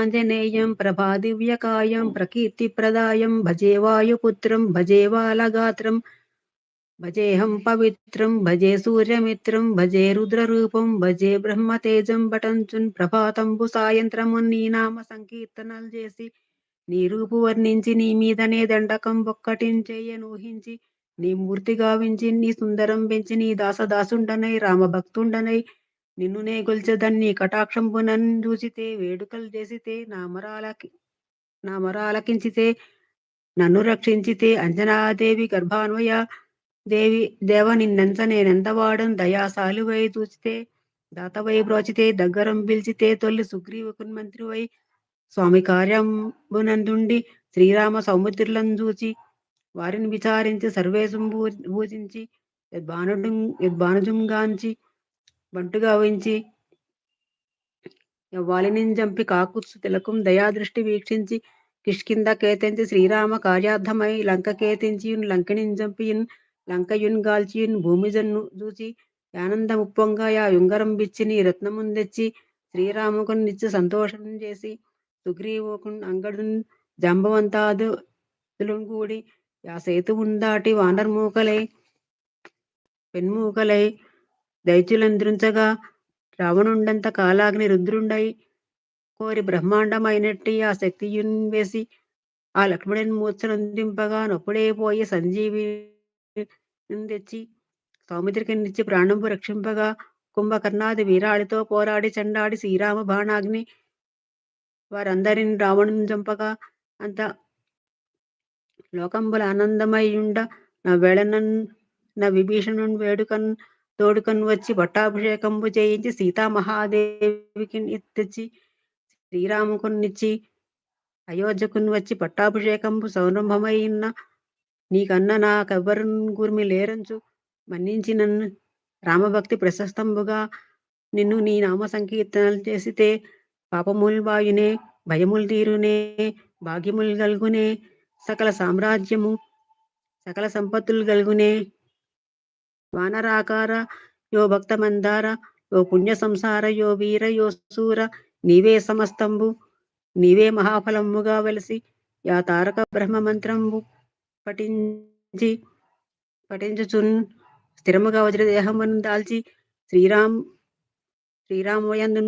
భజేదాంజనేయం ప్రభాదివ్యకాయం ప్రకీర్తిప్రదాయం భజే వాయుపుత్రం భజే బాలగాత్రం భజేహం పవిత్రం భజే సూర్యమిత్రం భజే రుద్రరూపం భజే బ్రహ్మతేజం పటంచున్ ప్రభాతంబు సాయంత్రము నీ నామ సంకీర్తనలు చేసి నీ రూపు వర్ణించి నీ మీదనే దండకం ఒక్కటించేయనూహించి నీ మూర్తి గావించి నీ సుందరం పెంచి నీ దాసదాసుండనై రామభక్తుండనై నిన్ను నే గొల్చెదన్ నీ కటాక్షంబునన్ చూచితే వేడుకలు చేసితే నా మరాలకి నా మరాలకించితే నన్ను రక్షించితే అంజనాదేవి గర్భాన్వయ దేవి దేవ నిన్నెంత నేనెంత వాడను? దయాశాలువై చూచితే దాతవై బ్రోచితే దగ్గరం పిలిచితే తొలి సుగ్రీవకున్ మంత్రివై స్వామి కార్యంబునందుండి శ్రీరామ సౌముద్రులను చూచి వారిని విచారించి సర్వేశం భూ- భూజించి యద్భానుడు యద్భానుజంగాంచి బంటుగా వహించి వాలినిని చంపి కాకుత్సు తిలకం దయాదృష్టి వీక్షించి కిష్కింద కేతించి శ్రీరామ కార్యార్థమై లంక కేతించి లంకిణిని చంపియున్ లంకయున్ గాల్చియున్ భూమిజన్ను చూచి ఆనందముప్పొంగ యా యుంగరం బిచ్చి నీ రత్నమున్ తెచ్చి శ్రీరాముకున్ నిత్య సంతోషం చేసి సుగ్రీవుకున్ అంగడున్ జాంబవంతాదు కూడి యా సేతువున్ దాటి వానర్మూకలై పెన్మూకలై దైత్యులంద్రించగా రావణుండంత కాలాగ్ని రుద్రుండై కోరి బ్రహ్మాండమైనట్టి ఆ శక్తియున్ వేసి ఆ లక్ష్మణుని మూర్ఛనందింపగా నొప్పుడే పోయి సంజీవి తెచ్చి సౌమిత్రికినిచ్చి ప్రాణంపు రక్షింపగా కుంభకర్ణాది వీరాడితో పోరాడి చండాడి శ్రీరామ బాణాగ్ని వారందరిని రావణుని చంపగా అంత లోకంబుల ఆనందమయ్యుండ నా వేళనన్ నా విభీషణుని వేడుకన్ తోడుకొని వచ్చి పట్టాభిషేకంబు చేయించి సీతామహాదేవికి తెచ్చి శ్రీరాముకునిచ్చి అయోధ్యకుని వచ్చి పట్టాభిషేకంబు సౌరంభమైన నీకన్న నాకెవ్వరు గురిమి లేరంచు. మన్నించి నన్ను రామభక్తి ప్రశస్తంబుగా నిన్ను నీ నామ సంకీర్తనలు చేసితే పాపముల్ వాయునే భయముల్ తీరునే భాగ్యములు గల్గునే సకల సామ్రాజ్యము సకల సంపత్తులు గలుగునే వానరాకార యో భక్త మందార యో పుణ్య సంసార యో వీర యో సూర నీవే సమస్తంబు నీవే మహాఫలముగా వెలసి యా తారక బ్రహ్మ మంత్రంబు పఠించి పఠించుచున్ స్థిరముగా వజ్రదేహమును దాల్చి శ్రీరామ్ శ్రీరామయందు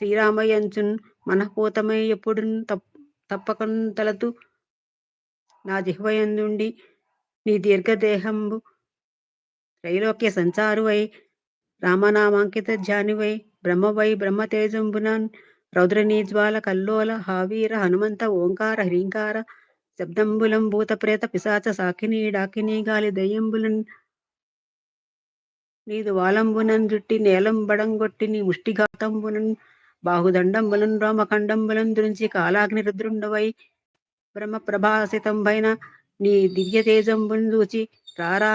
శ్రీరామయంచున్ మనఃపూతమై ఎప్పుడు తప్ తలతు నా జిహ్వయందుండి నీ దీర్ఘదేహంబు త్రైలోక్య సంచారువై రామనామాంకిత ధ్యానివై బ్రహ్మవై బ్రహ్మతేజంబునాన్ రౌద్రనీ జ్వాల కల్లోల హావీర హనుమంత ఓంకార హ్రీంకార శబ్దంబులం భూత ప్రేత పిశాచ సాకిని డాకిని గాలి దయ్యంబులన్ నీదు వాలంబునన్ జుట్టి నేలం బడంగొట్టి నీ ముష్టిఘాతంబునన్ బాహుదండంబులన్ రోమఖండంబులన్ దురించి కాలాగ్ని రుద్రుండవై బ్రహ్మ ప్రభాసితంబైన నీ దివ్య తేజంబున్ చూచి రారా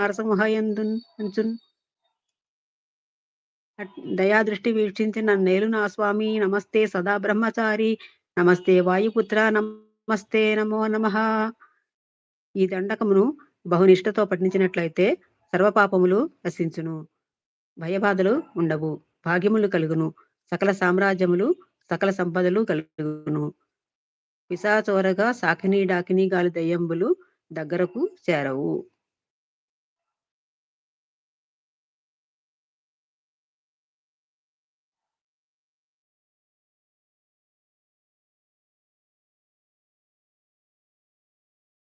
నారసింహయందున్ అంచున్. దయాదృష్టి వీక్షించిన నేలు నా స్వామి. నమస్తే సదా బ్రహ్మచారి. నమస్తే వాయుపుత్ర. నమస్తే నమో నమః. ఈ దండకమును బహునిష్టతో పఠించినట్లయితే సర్వపాపములు నశించును. భయబాధలు ఉండవు. భాగ్యములు కలుగును. సకల సామ్రాజ్యములు సకల సంపదలు కలుగును. పిశాచోరగా సాకిని డాకిని గాలి దయ్యంబులు దగ్గరకు చేరవు.